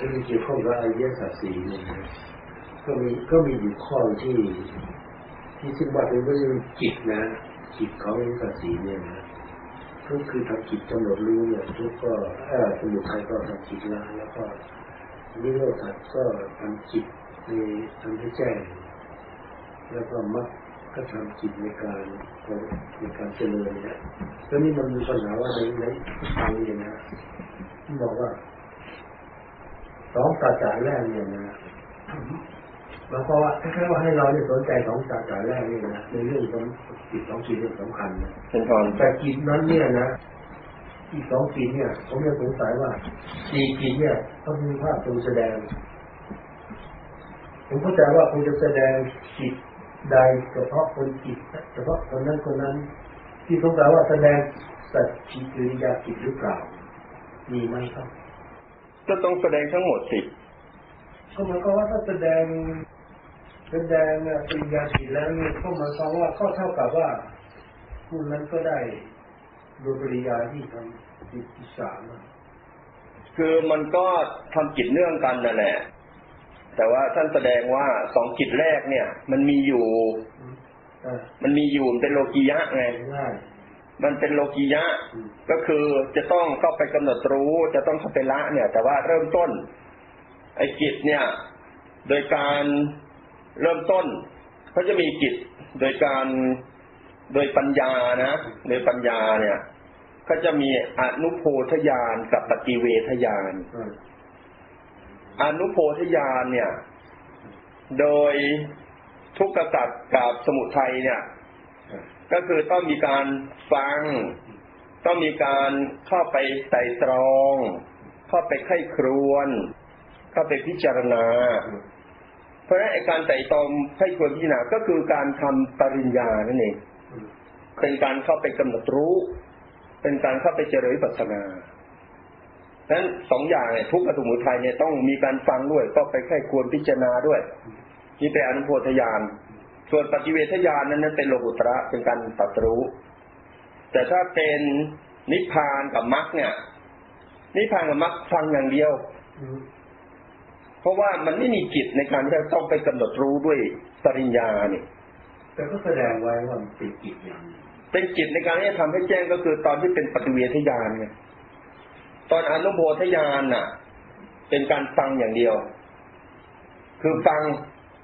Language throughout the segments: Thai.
ที่เกี่ยวข้องกับอริยสัจสี่เนี่ยนะก็มีก็มีอยู่ข้อที่ ที่ซึ่งว่าเป็นเรื่อจิตนะจิตของอริยสัจสี่เนี่ยนะก็คือทำจิตกำหนดรู้เนี่ยทุกก็เออสมุทัยก็ทำจิตละแล้วก็นิโรธก็ทำจิตในทำให้แจ้ง แล้วก็มักก็ทำจิตในการในการเจริญเนี่ยแล้วนี่มันมีปัญหาว่าในในทางนี้นะบอกว่า สองตาจาแรกเนี่ยนะแล้วก็ว่าแค่ว่าให้เราเนี่ยสนใจสองตาจาแรกนี่นะในเรื่องของจิตสองจิตเรื่องสำคัญนะเป็นทอนแต่จิตนั้นเนี่ยนะอีกสองจิตเนี่ยผมยังสงสัยว่าสี่จิตเนี่ยต้องมีภาพตรงแสดงผมเข้าใจว่าคุณจะแสดงจิตใดเฉพาะคนจิตเฉพาะคนนั้นคนนั้น ที่สงสัยว่าแสดงสัจจิกิริยาจิตหรือเปล่ามีไหมครับ ก็ต้องแสดงทั้งหมดสิก็หมายความว่าถ้าแสดงแสดงปริญญาจิตแล้วเนี่ยก็หมายความว่าก็เท่ากับว่าผู้นั้นก็ได้โดยปริยาที่ทำจิตที่สามอะคือมันก็ทำกิจเนื่องกันนั่นแหละ แต่ว่าท่านแสดงว่าสองกิจแรกเนี่ย มันมีอยู่อืมอ่ามันมีอยู่มันเป็นโลกียะไงง่าย มันเป็นโลกียะอืมก็คือจะต้องเข้าไปกำหนดรู้ จะต้องเข้าไปละเนี่ย แต่ว่าเริ่มต้น ไอ้กิจเนี่ย โดยการเริ่มต้นเขาจะมีกิจโดยการโดยปัญญานะโดยปัญญาเนี่ย ก็จะมีอนุโพธญาณกับปฏิเวทญาณอ่าอนุโพธญาณเนี่ย โดยทุกขสัตว์กับสมุทัยเนี่ยอ่า ก็คือต้องมีการฟัง ต้องมีการเข้าไปไต่ตรอง เข้าไปไข้ครวน เข้าไปพิจารณา เพราะฉะนั้นไอ้การไต่ตรองไข้ครวนพิจารณาก็คือการทำปริญญานั่นเองเป็นการเข้าไปกำหนดรู้ เป็นการเข้าไปเจริญปัสนาฉะนั้นสองอย่างเนี่ยทุกขสมุทัยเนี่ยต้องมีการฟังด้วย ก็ไปไข้ควรพิจารณาด้วยนี่เป็นอนุโพธญาณ ส่วนปฏิเวทญาณนั้นนั้นเป็นโลกุตระเป็นการตรัสรู้ แต่ถ้าเป็นนิพพานกับมรรคเนี่ย นิพพานกับมรรคฟังอย่างเดียวอืมเพราะว่ามันไม่มีกิจในการที่จะต้องไปกำหนดรู้ด้วยปริญญาเนี่ยแต่ก็แสดงไว้ว่ามันเป็นจิตอย่างหนึ่งเป็นกิจในการที่จะทำให้แจ้งก็คือตอนที่เป็นปฏิเวทญาณไงตอนอนุโพธญาณน่ะ เป็นการฟังอย่างเดียว คือฟัง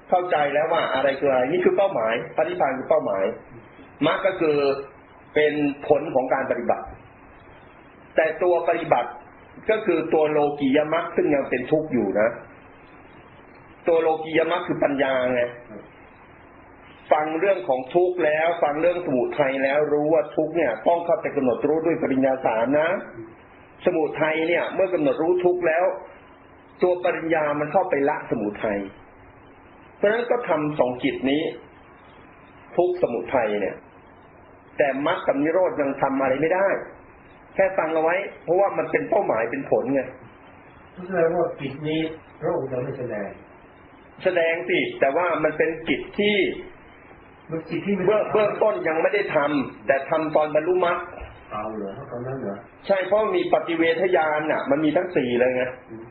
เข้าใจแล้วว่าอะไรคืออะไรนี่คือเป้าหมายปฏิพานคือเป้าหมายมรรคก็คือเป็นผลของการปฏิบัติ แต่ตัวปฏิบัติก็คือตัวโลกียมรรคซึ่งยังเป็นทุกข์อยู่นะ ตัวโลกียมรรคคือปัญญาไงฟังเรื่องของทุกข์แล้ว ฟังเรื่องสมุทัยแล้วรู้ว่าทุกข์เนี่ย ต้องเข้าไปกำหนดรู้ด้วยปริญญาสามนะ สมุทัยเนี่ย เมื่อกำหนดรู้ทุกข์แล้ว ตัวปริญญามันเข้าไปละสมุทัย เพราะฉะนั้นก็ทำสองกิจนี้ ทุกข์สมุทัยเนี่ย แต่มรรคกับนิโรธยังทำอะไรไม่ได้ แค่ฟังเอาไว้ เพราะว่ามันเป็นเป้าหมายเป็นผลไงก็แสดงว่าจิตนี้พระองค์จะไม่แสดง แสดงสิแต่ว่ามันเป็นกิจที่มันจิตที่ไม่เบื้องเบื้องต้นยังไม่ได้ทำแต่ทำตอนบรรลุมรรคเอาเหรอตอนนั้นเหรอใช่เพราะมีปฏิเวทญาณน่ะ มันมีทั้งสี่เลยไงอืม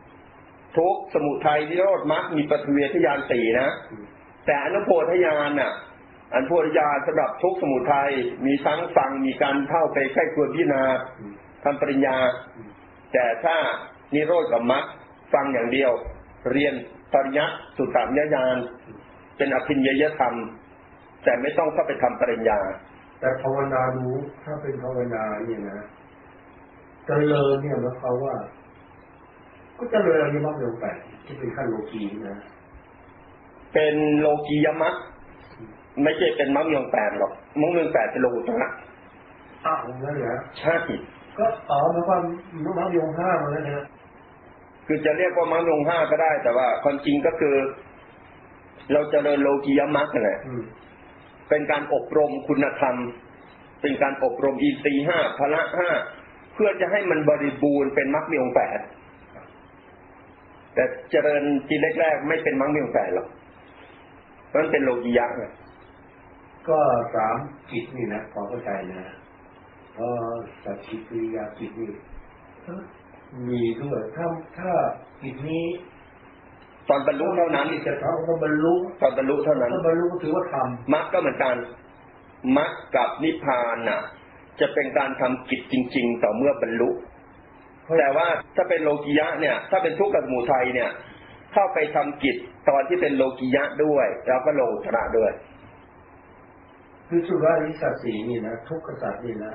ทุกสมุทัยนิโรธมรรคมีปฏิเวทญาณสี่นะ แต่อนุโพธญาณน่ะอันโพธญาณสำหรับทุกสมุทัยมีทั้งฟังมีการเข้าไปใกล้ควรพิจารณาทำปริญญา แต่ถ้านิโรธกับมรรคฟังอย่างเดียว เรียนปริยัติสุตตามยญาณเป็นอภิญญยธรรม แต่ไม่ต้องเข้าไปทำปริญญา แต่ภาวนารู้ถ้าเป็นภาวนาเนี่ยนะเจริญเนี่ยหมายความว่า ก็เจริญอริยมรรคเร็วแปดที่เป็นขั้นโลกีนะ เป็นโลกียมรรคไม่ใช่เป็นมรรคยงแปดหรอกมรรคยงแปดเป็นโลกุตระอ้าวนั่นเหรอใช่ก็อ๋อหมายความมรรคยงห้ามาแล้วนะคือจะเรียกว่ามรรคยงห้าก็ได้ แต่ว่าความจริงก็คือ เราจะเริญโลกียมรรคนั่นแหละเป็นการอบรมคุณธรรม เป็นการอบรมอินทรีย์ห้าพละห้าเพื่อจะให้มันบริบูรณ์เป็นมรรคมีองแปด แต่เจริญทีแรกๆไม่เป็นมรรคมีองค์แปดหรอกเพราะมันเป็นโลกียะไงก็สามจิตนี่นะพอเข้าใจนะพอสัจจิกิริยาจิตนี่เอ้อมีด้วยถ้าถ้ากิจนี้ตอนบรรลุเท่านั้นจะทำก็บรรลุตอนบรรลุเท่านั้นถ้าบรรลุก็ถือว่าทมรรคก็เหมือนกันมรรคกับนิพพานน่ะ จะเป็นการทำกิจจริง ๆ ต่อเมื่อบรรลุำ แต่ว่าถ้าเป็นโลกิยะเนี่ย ถ้าเป็นทุกข์กับสมุทัยเนี่ย เข้าไปทำกิจตอนที่เป็นโลกิยะด้วย แล้วก็โลกุตระด้วย คือสุราริสัตสีนี่นะทุกขสัตว์นี่นะ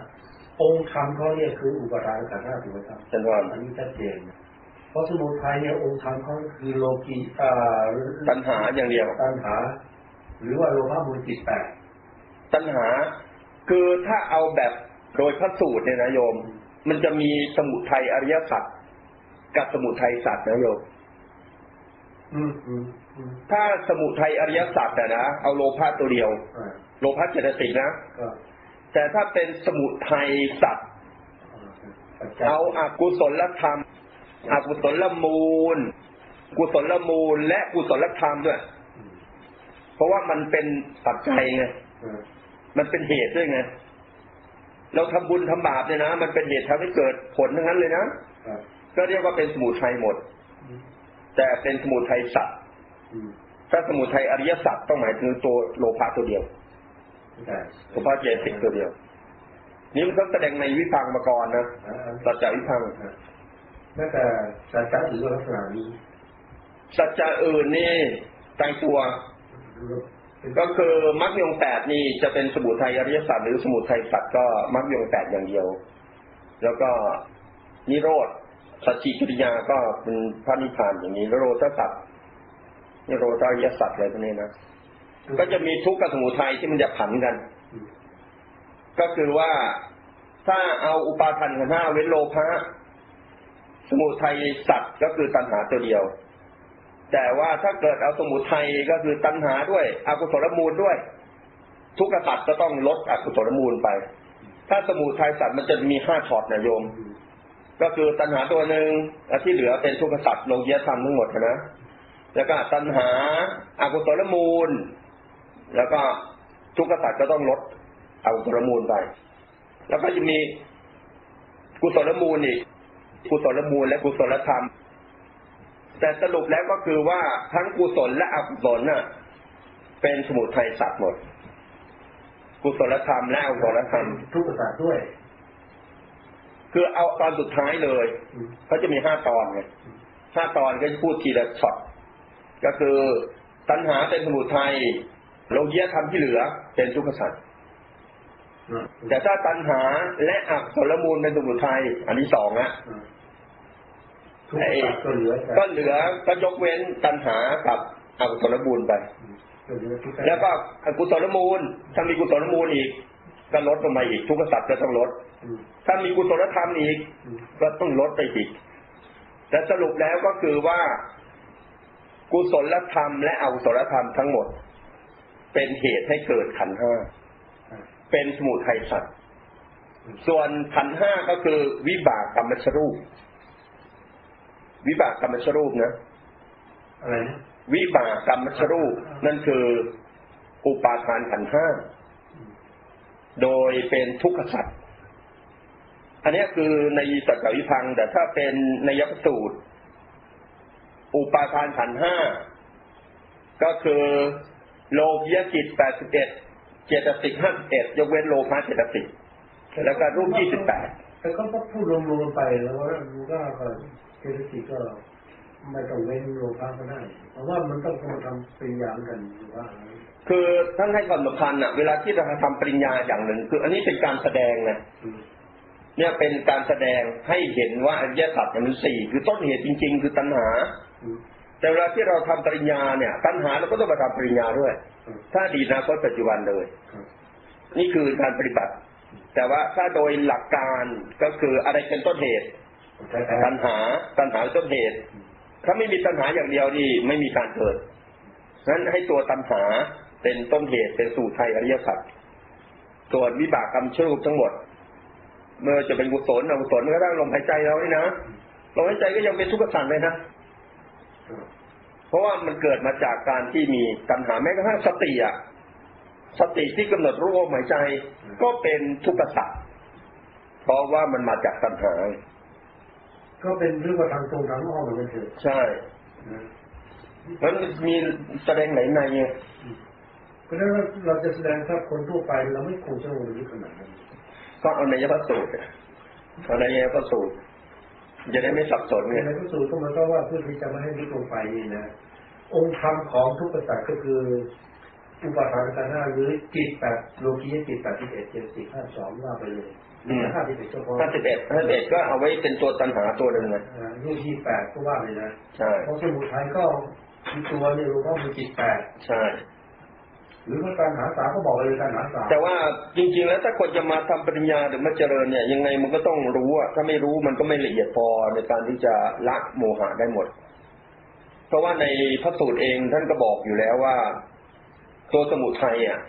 องค์ธรรมเขาเนี่ยคืออุปทานขันธ์ห้าถูกไหมครับเช่นว่าอันนี้ชัดเจนนะเพราะสมุทัยเนี่ยองค์ธรรมเขาคือโลกีอ่าตัณหาอย่างเดียวตัณหา หรือว่าโลภะมูลจิตแปดตัณหา คือถ้าเอาแบบโดยพระสูตรเนี่ยนะโยม มันจะมีสมุทัยอริยสัจกับสมุทัยสัจนะโยมอืมอืมอืมถ้าสมุทัยอริยสัจอะนะเอาโลภะตัวเดียวอ่าโลภะเจตสิกนะก็แต่ถ้าเป็นสมุทัยสัตว์ปัจจัยเอาอากุศลธรรมอกุศลมูล กุศลมูล และกุศลธรรมด้วยอืมเพราะว่ามันเป็นปัจจัยไงอ่ามันเป็นเหตุด้วยไง เราทำบุญทำบาปเนี่ยนะ มันเป็นเหตุทำให้เกิดผลทั้งนั้นเลยนะครับก็เรียกว่าเป็นสมุทัยหมดอืมแต่เป็นสมุทัยสัตว์อืมถ้าสมุทัยอริยสัจต้องหมายถึงตัวโลภะตัวเดียวใช่โลภะเจตสิกตัวเดียว นี่มันต้องแสดงในวิพังค์มาก่อนนะอ่าอ่าสัจจวิพังค์อ่าแม้แต่สัจจะหรือว่าลักษณะนี้สัจจะอื่นนี่ตายตัว ก็คือมรรคยงแปดนี่จะเป็นสมุทัยอริยสัจหรือสมุทัยสัจก็มรรคยงแปดอย่างเดียว แล้วก็นิโรธสัจจิกิริยาก็เป็นพระนิพพานอย่างนี้นิโรธสัจนิโรธอริยสัจอะไรพวกนี้นะก็จะมีทุกข์กับสมุทัยที่มันจะผันกัน ก็คือว่าถ้าเอาอุปาทันขันห้าเว้นโลภะสมุทัยสัตว์ก็คือตัณหาตัวเดียว แต่ว่าถ้าเกิดเอาสมุทัยก็คือตัณหาด้วยอกุศลมูลด้วย ทุกขสัตว์ก็ต้องลดอกุศลมูลไป ถ้าสมุทัยสัตว์มันจะมีห้าช็อตนะโยม ก็คือตัณหาตัวหนึ่งที่เหลือเป็นทุกขสัตว์ลกียธรรมทั้งหมดนะแล้วก็ตัณหาอากุศลมูล แล้วก็ทุกขสัตว์ก็ต้องลดอกุศลมูลไป แล้วก็จะมีกุศลมูลอีกกุศลมูลและกุศลธรรม แต่สรุปแล้วก็คือว่าทั้งกุศลและอกุศลน่ะ เป็นสมุทัยสัตว์หมด กุศลธรรมและอกุศลธรรมทุกขสัตว์ด้วย คือเอาตอนสุดท้ายเลยอืมเขาจะมีห้าตอนไงห้าตอนก็จะพูดทีละช็อตก็คือตัณหาเป็นสมุทัยโลกียธรรมที่เหลือเป็นทุกขสัตว์อืมแต่ถ้าตัณหาและอกุศลมูลเป็นสมุทัยอันที่สองนะ อืมทุกขสัตว์ก็เหลือแต่ก็เหลือก็ยกเว้นตัณหากับอกุศลมูลไปอืมก็เหลือทุกขสัตว์แล้วก็อกุศลมูล ถ้ามีกุศลมูลอีก ก็ลดลงมาอีกทุกขสัตว์ก็ต้องลดอืมถ้ามีกุศลธรรมอีกอืมก็ต้องลดไปอีกแต่สรุปแล้วก็คือว่ากุศลธรรมและอกุศลธรรมทั้งหมด เป็นเหตุให้เกิดขันธ์ห้าอ่าเป็นสมุทัยสัตว์ส่วนขันธ์ห้าก็คือวิบากกรรมชรูป วิบากกรรมชรูปนะอะไรนะวิบากกรรมชรูป นั่นคืออุปาทานขันธ์ห้าโดยเป็นทุกขสัตว์อันนี้คือในสัจจวิพังค์แต่ถ้าเป็นในยพสูตร อุปาทานขันธ์ห้าก็คือโลภยกิจแปดสิบเอ็ดเจตสิกห้าสิบเอ็ดยกเว้นโลภะเจตสิกแล้วก็รูปยี่สิบแปดแต่ก็ก็พูดรวมๆไปแล้วว่าก็ก็ เจตสิกก็ไม่ต้องเว้นโลภะก็ได้ เพราะว่ามันต้องมาทำปริญญาเหมือนกันหรือว่าอะไรคือท่านให้ความสำคัญอะเวลาที่เราทำปริญญาอย่างหนึ่ง คือ อันนี้เป็นการแสดงนะอืมเนี่ยเป็นการแสดงให้เห็นว่าอริยสัจเนี่ยมันสี่คือต้นเหตุจริง ๆ คือตัณหาอืมแต่เวลาที่เราทำปริญญาเนี่ย ตัณหาเราก็ต้องมาทำปริญญาด้วยอืมถ้าอดีตอนาคตปัจจุบันเลยครับนี่คือการปฏิบัติ แต่ว่าถ้าโดยหลักการก็คืออะไรเป็นต้นเหตุใช่ไหม ตัณหาตัณหาต้นเหตุ ถ้าไม่มีตัณหาอย่างเดียวนี่ไม่มีการเกิดนั้นให้ตัวตัณหาเป็นต้นเหตุเป็นสู่ไทยอริยสัจส่วนวิบากกรรมชั่วรูปทั้งหมด เมื่อจะเป็นกุศลอกุศลก็ได้ลมหายใจเรานี่นะลมหายใจก็ยังเป็นทุกข์สัตว์เลยนะเพราะว่ามันเกิดมาจากการที่มีตัณหาแม้กระทั่งสติอะสติที่กำหนดรู้ลมหายใจก็เป็นทุกข์สัตว์เพราะว่ามันมาจากตัณหา ก็เป็นเรื่องว่าทางตรงทางอ้อมเหมือนกันเถอะใช่นะมันมีแสดงไหนในไงเพราะฉะนั้นเราจะแสดงถ้าคนทั่วไปเราไม่คงจะลงลึกขนาดนั้นก็เอาในยพระสูตรเอาในยพระสูตรจะได้ไม่สับสนไงในพระสูตรก็มันก็ว่าเพื่อที่จะไม่ให้ลึกลงไปนี่นะองค์ธรรมของทุกประสัตก็คืออุปาทานกันห้าหรือจิตแปดโลกียจิตแปดสิบเอ็ดเจ็ดสิบห้าสองว่าไปเลยมี ห้าสิบเอ็ดเฉพาะห้าสิบเอ็ดห้าสิบเอ็ดก็เอาไว้เป็นตัวตัณหาตัวหนึ่งนะอ่ารูปที่แปดก็ว่าเลยนะใช่เพราะสมุทัยก็มีตัวเนี่ยรู้ว่ามีจิตแปดใช่หรือว่าการหาสามก็บอกเลยการหาสามแต่ว่าจริง ๆ แล้วถ้าคนจะมาทำปริญญาหรือมาเจริญเนี่ย ยังไงมันก็ต้องรู้อะถ้าไม่รู้มันก็ไม่ละเอียดพอในการที่จะละโมหะได้หมด เพราะว่าในพระสูตรเองท่านก็บอกอยู่แล้วว่า ตัวสมุทัยอะ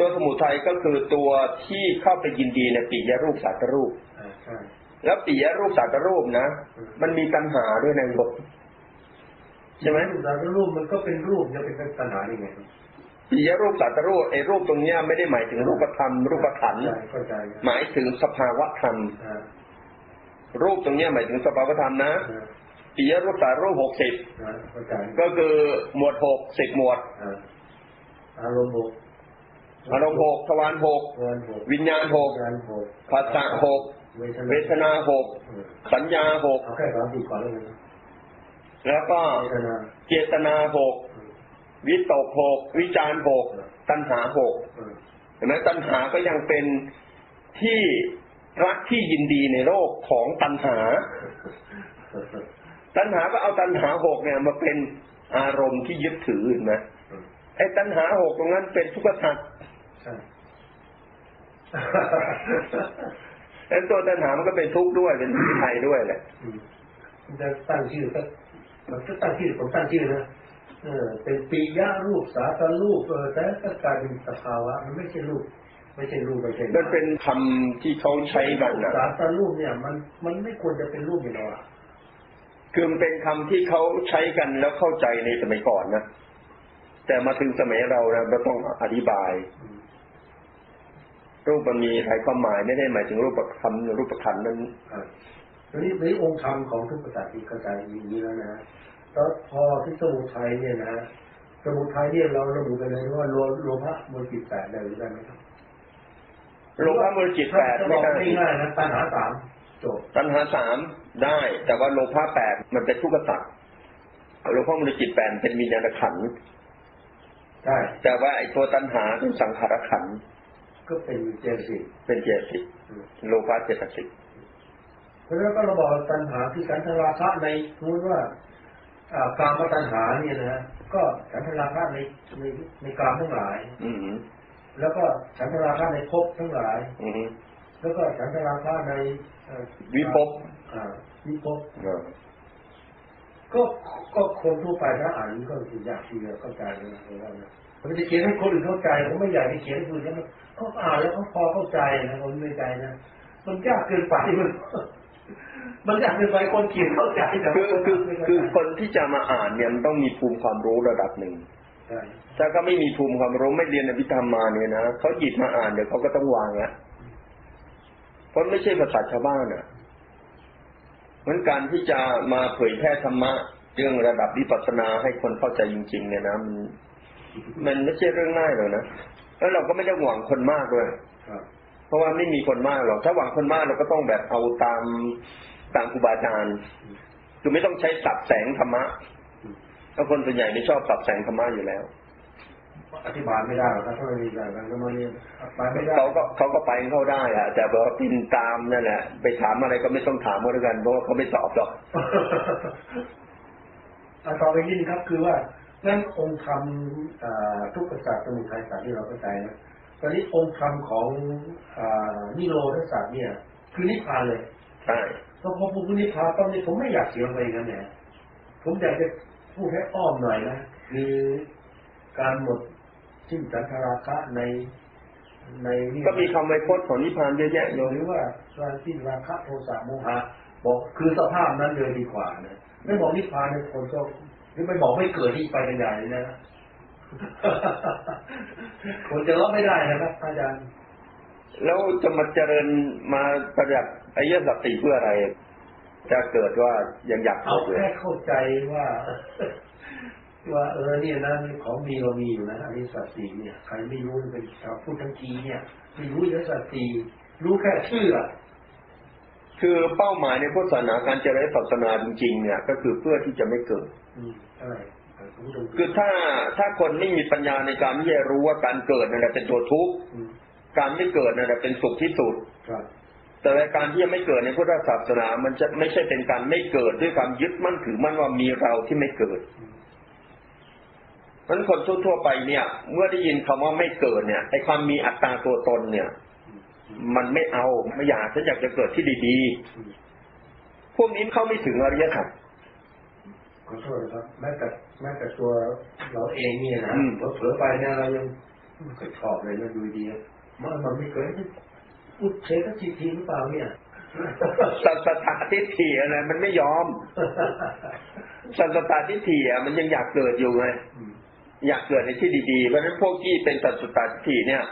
ตัวสมุทัยก็คือตัวที่เข้าไปยินดีในปิยรูปสัตตรูปอ่าใช่แล้วปิยรูปสัตตรูปนะมันมีตัณหาด้วยในบทใช่ไหมรูปแต่รูปมันก็เป็นรูปจะเป็นปัญหาได้ไงปิยรูปสัตตรูปไอ้รูปตรงเนี้ยไม่ได้หมายถึงรูปธรรมรูปขันธ์ใช่เข้าใจครับหมายถึงสภาวะธรรมอ่ารูปตรงเนี้ยหมายถึงสภาวะธรรมนะอ่าปิยรูปสัตตรูปหกสิบอ่าเข้าใจก็คือหมวดหกสิบหมวดอ่าอารมณ์หก อารมณ์หกทวารหกเงินหกวิญญาณหกงานหกภาษาหกเวทนาเวทนาหกเออสัญญาหกเอาแค่สามสี่ก่อนแล้วกันนะแล้วก็เวทนาเจตนาหกเออวิตกหกวิจารหกตัณหาหกเออเห็นไหมตัณหาก็ยังเป็นที่รักที่ยินดีในโลกของตัณหาเออเออตัณหาก็เอาตัณหาหกเนี่ย มาเป็นอารมณ์ที่ยึดถือเห็นไหมเออไอ้ตัณหาหกตรงนั้นเป็นทุกขสัตว์ ใช่ไอ้ตัวตัณหามันก็เป็นทุกข์ด้วยเป็นทุกข์ไทยด้วยแหละอืมจะตั้งชื่อก็มันก็ตั้งชื่อผมตั้งชื่อนะเออเป็นปียะรูปสาตรูปเออแต่ก็กลายเป็นสภาวะ มันไม่ใช่รูป ไม่ใช่รูปไม่ใช่มันเป็นคำที่เขาใช้กันนะสาตรูปเนี่ย มันมันไม่ควรจะเป็นรูปอย่างเราอะคือมันเป็นคำที่เขาใช้กันแล้วเข้าใจในสมัยก่อนนะแต่มาถึงสมัยเรานะเราต้องอธิบายอืม รูปมันมีหลายความหมายไม่ได้หมายถึงรูปคำรูปขันธ์นั้นครับทีนี้ในองค์ธรรมของทุกประสาทที่เข้าใจอย่างนี้แล้วนะฮะแล้วพอที่สมุทัยเนี่ยนะฮะสมุทัยเนี่ยเราระบุไปเลยว่าโลโลภะมูลจิตแปดได้หรือได้ไหมครับโลภะมูลจิตแปดถ้าบไม่อกได้ง่ายๆนะตัณหาสามจบตัณหาสามได้ แต่ว่าโลภะแปดมันเป็นทุกขสัตว์โลภะมูลจิตแปดเป็นวิญญาณขันธ์ใช่แต่ว่าไอ้ตัวตัณหาเป็นสังขารขันธ์ ก็เป็นเจตสิกเป็นเจตสิกอืมโลภะเจตสิกเพราะฉะนั้นก็เราบอกว่าตัณหาที่ฉันทราคะในสมมติว่าอ่ากามตัณหาเนี่ยนะฮะก็ฉันทราคะในในในกามทั้งหลาย อืมแล้วก็ฉันทราคะในภพทั้งหลาย อืมแล้วก็ฉันทราคะในเอ่อวิภพอ่าวิภพอ่าก็ก็คนทั่วไปถ้าอ่านนี้ก็คือยากที่จะเข้าใจนะผมว่านะผ มจะเขียนให้คนอื่นเข้าใจผมไม่อยากจะเขียนให้คนอื่นแล้วมันเขาอ่านแล้วเขาพอเข้าใจนะผมไม่ใจนะมันยากเกินไปมันมันยากเกินไปคนเขียนเข้าใจแต่คือว่าคือไม่เข้าใจคือคนที่จะมาอ่านเนี่ยมันต้องมีภูมิความรู้ระดับหนึ่งใช่ถ้าก็ไม่มีภูมิความรู้ไม่เรียนอภิธรรมมาเนี่ยนะเขาหยิบมาอ่านเดี๋ยวเขาก็ต้องวางละเพราะไม่ใช่ภาษาชาวบ้านอะเพราะฉะนั้นการที่จะมาเผยแพร่ธรรมะเรื่องระดับวิปัสสนาให้คนเข้าใจจริง ๆ เนี่ยนะมัน มันไม่ใช่เรื่องง่ายหรอกนะแล้วเราก็ไม่ได้หวังคนมากด้วยครับเพราะว่าไม่มีคนมากหรอกถ้าหวังคนมากเราก็ต้องแบบเอาตามตามครูบาอาจารย์คือไม่ต้องใช้สับแสงธรรมะเพราะคนส่วนใหญ่ไม่ชอบสับแสงธรรมะอยู่แล้วอธิบายไม่ได้หรอกครับถ้าไม่มีการการมาเนี่ยอธิบายไม่ได้เขาก็เขาก็ไปของเขาได้อะแต่ว่าปินตามนั่นแหละ ไปถามอะไรก็ไม่ต้องถามก็แล้วกันเพราะว่าเขาไม่ตอบหรอกอันต่อไปนี้นะครับคือว่า งั้นองค์ธรรมอ่าทุกประสาทสมุทัยศาสตร์ที่เราเข้าใจนะตอนนี้องค์ธรรมของอ่านิโรธศาสตร์เนี่ย คือนิพพานเลยใช่พอพอพูดนิพพานตอนนี้ผมไม่อยากเสียงไปกันเนี่ยผมอยากจะพูดให้อ้อมหน่อยนะคือการหมดสิ้นสันทราคะในในนี่ก็มีคำไวยพจน์ของนิพพานเยอะแยะโยมหรือว่าการสิ้นราคะโทสะโมหะบอกคือสภาพนั้นเลยดีกว่านะไม่บอกนิพพานเนี่ยคนก็ หรือไม่บอกไม่เกิดที่ไปกันใหญ่เลยนะคนจะรับไม่ได้นะครับอาจารย์ แล้วจะมาเจริญมาประดับไอ้เหี้ยสัตติเพื่ออะไร จะเกิดว่ายังอยากเอาเกิดแค่เข้าใจว่า ว่าเออเนี่ยนะของดีเรามีอยู่นะอริยสัจสี่เนี่ย ใครไม่รู้เป็นชาวพุทธทั้งทีเนี่ย ไม่รู้อริยสัจสี่รู้แค่ชื่ออะ คือเป้าหมายในพุทธศาสนาการเจริญศาสนาจริงๆ เนี่ย ก็คือเพื่อที่จะไม่เกิดอืมใช่แต่ผมต้องคือถ้าถ้าคนไม่มีปัญญาในการที่จะรู้ว่าการเกิดนั่นแหละเป็นตัวทุกข์อืมการไม่เกิดนั่นแหละเป็นสุขที่สุดครับแต่ในการที่จะไม่เกิดในพุทธศาสนา มันจะไม่ใช่เป็นการไม่เกิดด้วยความยึดมั่นถือมั่นว่ามีเราที่ไม่เกิดอืมเพราะฉะนั้นคนทั่วๆไปเนี่ย เมื่อได้ยินคำว่าไม่เกิดเนี่ยไอ้ความมีอัตตาตัวตนเนี่ยอื มมันไม่เอาไม่อยากฉันอยากจะเกิดที่ดีอืมๆพวกนี้เข้าไม่ถึงอริยสัจขอโทษนะครับแม้แต่แม้แต่ตัวเราเองเนี่ยนะอืมเผลอๆไปเนี่ยเรายังไม่เคยชอบเลยนะดูดีอะมันมันไม่เคยพูดเทสักทีทีหรือเปล่าเนี่ยสัสตาทิฏฐิอะไรมันไม่ยอมสัสตาทิฏฐิอะมันยังอยากเกิดอยู่ไงอืมอยากเกิดในที่ดีๆเพราะฉะนั้นพวกที่เป็นสัสตาทิฏฐิเนี่ย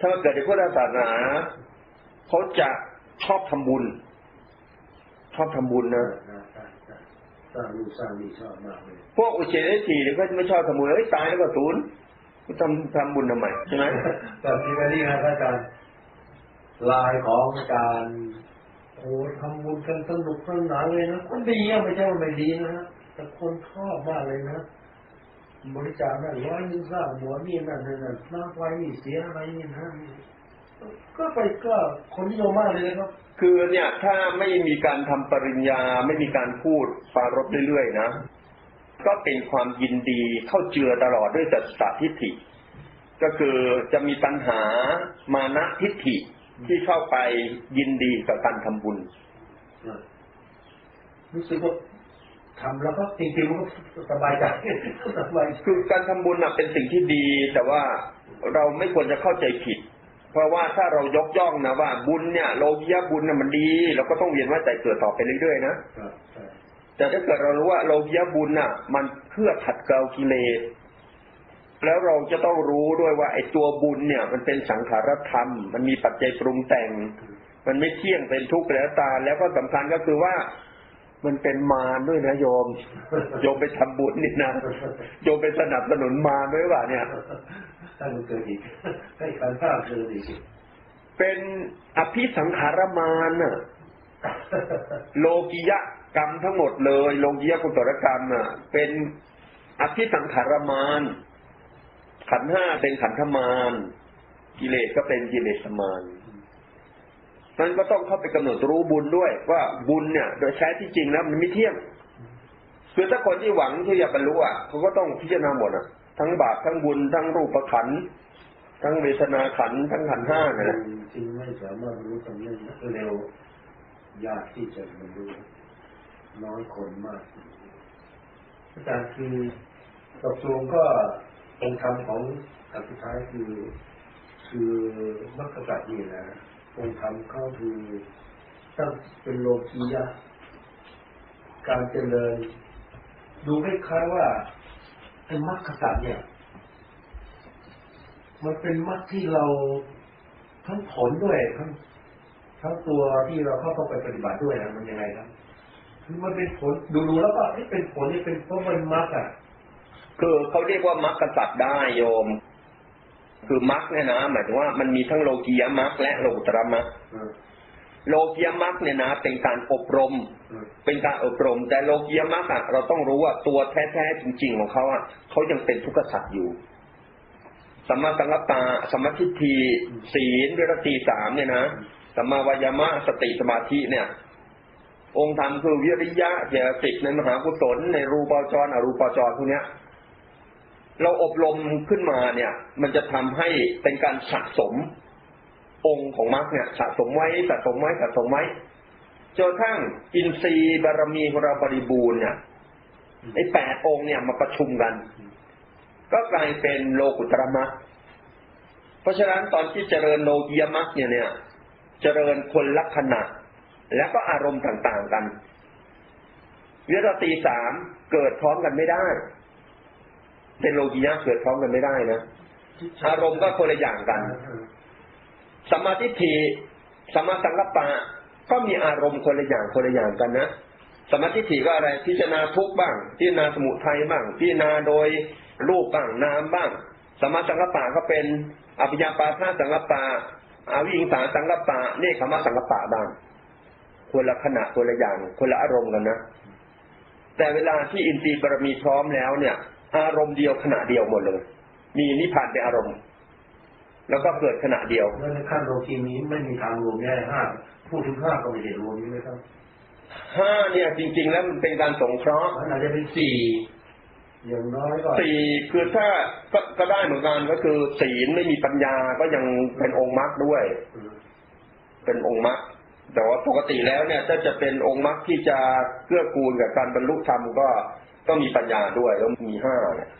ถ้ามาเกิดในพุทธศาสนาเขาจะชอบทำบุญ ชอบทำบุญนะสร้างลูกสร้างนี่ชอบมากเลยพวกอุเฉททิฏฐิเนี่ยก็ไม่ชอบทำบุญเอ้ยตายแล้วก็ศูนย์ทำทำบุญทำไมใช่ไหมแต่ที่นี่นะอาจารย์ลายของการโอ้ทำบุญกันสนุกสนานเลยนะคนดีอะไม่ใช่ว่าไม่ดีนะแต่คนชอบมากเลยนะ บริจาคนั่นร้อยหนึงสร้างหัวนี่นั่นนั่นนั่นน้ำไฟนี่เสียอะไรนี่นะก็ไปก็คนนิยมมากเลยนะครับ คือเนี่ยถ้าไม่มีการทำปริญญาไม่มีการพูดปรารบเรื่อยๆนะ ก็เป็นความยินดีเข้าเจือตลอดด้วยสัจตทิฏฐิ ก็คือจะมีปัญหามานะทิฏฐิที่เข้าไปยินดีกับการทำบุญรู้สึกว่า ทำแล้วก็จริงๆมันก็สบายใจสบายคือการทำบุญน่ะเป็นสิ่งที่ดี แต่ว่าเราไม่ควรจะเข้าใจผิด เพราะว่าถ้าเรายกย่องนะว่าบุญเนี่ยโลภียบุญน่ะมันดีเราก็ต้องเวียนว่ายแต่เกิดต่อไปเรื่อยๆนะแต่ถ้าเกิดเรารู้ว่าโลภียบุญน่ะ มันเพื่อขัดเกลากิเลสแล้วเราจะต้องรู้ด้วยว่าไอ้ตัวบุญเนี่ย มันเป็นสังขารธรรม มันมีปัจจัยปรุงแต่ง มันไม่เที่ยงเป็นทุกข์แล้วตา แล้วก็สำคัญก็คือว่า มันเป็นมารด้วยนะโยม โยมไปทำบุญนี่นะโยมไปสนับสนุนมารด้วยว่าเนี่ยถ้ามันเกิดอีกให้การฆ่าเกิดอีกเป็นอภิสังขารมารน่ะโลกิยะกรรมทั้งหมดเลยโลกิยะกุศลกรรมน่ะ เป็นอภิสังขารมารขันธ์ห้าเป็นขันธมารกิเลสก็เป็นกิเลสมาร นั้นก็ต้องเข้าไปกำหนดรู้บุญด้วย ว่าบุญเนี่ย โดยแท้ที่จริงแล้วมันไม่เที่ยงคือถ้าคนที่หวังที่จะบรรลุอะเขาก็ต้องพิจารณาหมดอะ ทั้งบาปทั้งบุญทั้งรูปขันทั้งเวทนาขันทั้งขันห้านั่นแหละจริงไม่สามารถรู้ตำแหน่งเร็วยากที่จะบรรลุน้อยคนมากอาจารย์คือตกลงก็องค์ธรรมของอันสุดท้ายคือ คือมรรคสัตว์นี่นะ องค์ธรรมเขาคือตั้งเป็นโลกียะการเจริญ ดูคล้ายๆว่าไอ้มรรคสัตว์เนี่ย มันเป็นมรรคที่เราทั้งผลด้วยทั้งทั้งตัวที่เราเข้าต้องไปปฏิบัติด้วยนะมันยังไงครับคือมันเป็นผลดูๆแล้วก็เอ๊ะเป็นผลนี่เป็นเพราะมันมรรคอะคือเขาเรียกว่ามรรคสัตว์ได้โยม คือมรรคเนี่ยนะหมายถึงว่ามันมีทั้งโลกียมรรคและโลกุตรมรรคโลกียมรรคเนี่ยนะเป็นการอบรม เป็นการอบรม แต่โลกียมรรคอะเราต้องรู้ว่าตัวแท้ๆจริง ๆ ของเขาอะเขายังเป็นทุกขสัตว์อยู่สัมมาสังกัปปะสัมมาทิฏฐิศีลวิรติสามเนี่ยนะสัมมาวายามะสติสมาธิเนี่ย องค์ธรรมคือวิริยะเจตสิกในมหากุศลในรูปจรอรูปจรพวกเนี้ย เราอบรมขึ้นมาเนี่ย มันจะทำให้เป็นการสะสมองค์ของมรรคเนี่ยสะสมไว้สะสมไว้สะสมไว้จนกระทั่งอินทรีย์บารมีของเราบริบูรณ์เนี่ยไอ้แปดองค์เนี่ยมาประชุมกัน ก็กลายเป็นโลกุตรมรรคเพราะฉะนั้นตอนที่เจริญโลกียมรรคเนี่ยเนี่ย เจริญคนลักษณะ แล้วก็อารมณ์ต่างๆกันวิรติสามเกิดพร้อมกันไม่ได้ เป็นโลกียะเกิดพร้อมกันไม่ได้นะอารมณ์ก็คนละอย่างกันเออสัมมาทิฏฐิสัมมาสังกัปปะก็มีอารมณ์คนละอย่างคนละอย่างกันนะสมาธิฏฐิก็อะไร พิจารณาทุกข์บ้าง พิจารณาสมุทัยบ้าง พิจารณาโดยรูปบ้างนามบ้าง สมาสังกปปะก็เป็นอภิญญาปาทาสังกปปะอวิหิงสาสังกปปะเนคขมะสังกปปะบ้างคนละขณะคนละอย่างคนละอารมณ์กันนะแต่เวลาที่อินทรีย์บารมีพร้อมแล้วเนี่ย อารมณ์เดียวขณะเดียวหมดเลย มีนิพพานเป็นอารมณ์ แล้วก็เกิดขณะเดียวแล้วในขั้นโลกีนี้ไม่มีทางรวมแย่ห้าพูดถึงห้าก็ไม่ได้รวมใช่ไหมครับห้าเนี่ย จริง ๆ แล้วมันเป็นการสงเคราะห์มันอาจจะเป็นสี่อย่างน้อยก็สี่คือถ้าก็ก็ได้เหมือนกันก็คือศีลไม่มีปัญญาก็ยังเป็นองค์มรรคด้วยอืมเป็นองค์มรรคแต่ว่าปกติแล้วเนี่ยถ้าจะเป็นองค์มรรคที่จะเกื้อกูลกับการบรรลุธรรมก็ ก็มีปัญญาด้วยแล้วมีห้าเนี่ย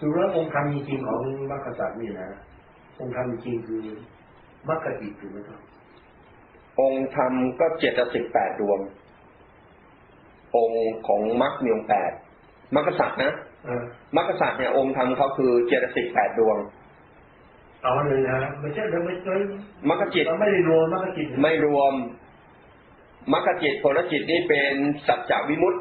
ดูแล้วองค์ธรรมจริงๆของมรรคสัตว์นี่นะองค์ธรรมจริงคือมรรคจิตถูกไหมครับองค์ธรรมก็เจ็ดสิบแปดดวง องค์ของมรรคมีองค์แปดมรรคสัตว์นะเออมรรคสัตว์เนี่ยองค์ธรรมเขาคือเจ็ดสิบแปดดวงเอาเลยนะไม่ใช่เราไม่ใช่มรรคจิตเราไม่ได้รวมมรรคจิตไม่รวมมรรคจิตผลจิตนี่เป็นสัจจวิมุตติ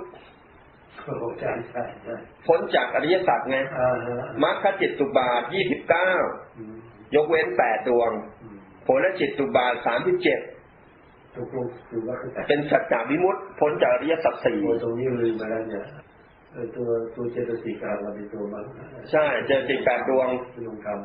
พ้นจากอริยสัจไงอ่าฮะมรรคจิตตุบาทยี่สิบเก้าอืมยกเว้นแปดดวงอืมผลจิตตุบาทสามสิบเจ็ดตกลงคือว่าคือเป็นสัจจวิมุตติพ้นจากอริยสัจสี่ตัวตรงนี้ลืมไปแล้วเนี่ยเออตัวตัวเจตสิกาเราเป็นตัวมันใช่เจอสิบแปดดวงเป็นองค์ธรรม